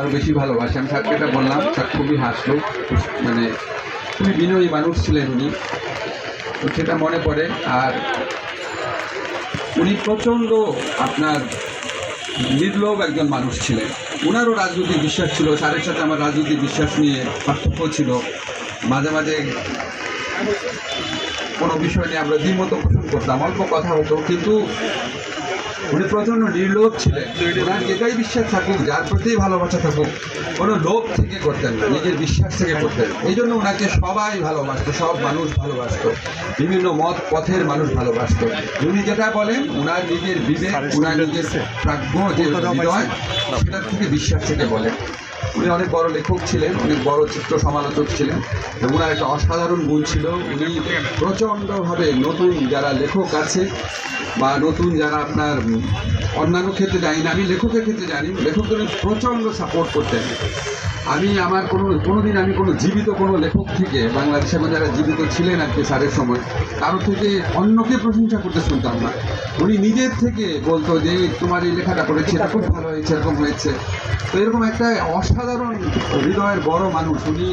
আরও বেশি ভালোবাসি। আমি স্যারকে এটা বললাম স্যার খুবই হাসলো মানে খুবই বিনয়ী মানুষ ছিলেন উনি। সেটা মনে পড়ে। আর উনি প্রচণ্ড আপনার নির্লোভ একজন মানুষ ছিলেন। ওনারও রাজনৈতিক বিশ্বাস ছিল, স্যারের সাথে আমার রাজনৈতিক বিশ্বাস নিয়ে পার্থক্য ছিল। মাঝে মাঝে কোনো বিষয় নিয়ে আমরা দ্বিমত পোষণ করতাম, অল্প কথা হতো। কিন্তু উনি প্রচণ্ড নির্লোভ ছিলেন। ওনার যেটাই বিশ্বাস থাকুক যার প্রতি ভালোবাসা থাকুক কোনো লোভ থেকে করতেন না নিজের বিশ্বাস থেকে করতেন এই জন্য ওনাকে সবাই ভালোবাসতো সব মানুষ ভালোবাসত বিভিন্ন মত পথের মানুষ ভালোবাসতো। উনি যেটা বলেন ওনার নিজের বিবেক ওনার নিজের প্রাজ্ঞ যে হৃদয় সেটার থেকে বিশ্বাস থেকে বলেন। উনি অনেক বড় লেখক ছিলেন অনেক বড় চিত্র সমালোচক ছিলেন এবং ওনার একটা অসাধারণ গুণ ছিল। উনি প্রচণ্ডভাবে নতুন যারা লেখক আছে বা নতুন যারা আপনার অন্যান্য ক্ষেত্রে জানি না, আমি লেখকের ক্ষেত্রে জানি, লেখকদের প্রচণ্ড সাপোর্ট করতেন আমি আমার কোনো, কোনোদিন আমি কোনো জীবিত কোনো লেখক থেকে, বাংলাদেশে এখন যারা জীবিত ছিলেন আর কি স্যারের সময়, কারও থেকে অন্যকে প্রশংসা করতে শুনতাম না। উনি নিজের থেকে বলতো যে তোমার এই লেখাটা করেছে, এটা খুব ভালো হয়েছে, এরকম হয়েছে। তো এরকম একটা অসাধারণ হৃদয়ের বড় মানুষ উনি।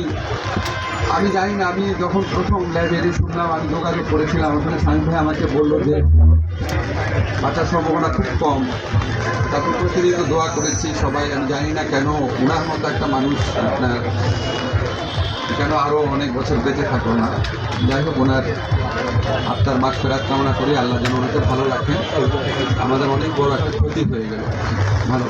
আমি জানি না, আমি যখন প্রথম লাইব্রেরি শুনলাম, আমি যোগাযোগ করেছিলাম, ওখানে স্বামী ভাই আমাকে বলল যে বাঁচার সম্ভাবনা খুব কম। তারপর প্রতিনিয়ত দোয়া করেছি সবাই, আমি জানি না কেন ওনার মতো একটা মানুষ আপনার কেন আরও অনেক বছর বেঁচে থাকল না। যাই হোক, ওনার আত্মার মাঠ ফেরাত কামনা করি। আল্লাহ যেন ওনাকে ভালো রাখেন। আমাদের অনেক বড় একটা ক্ষতি হয়ে গেল। ভালো।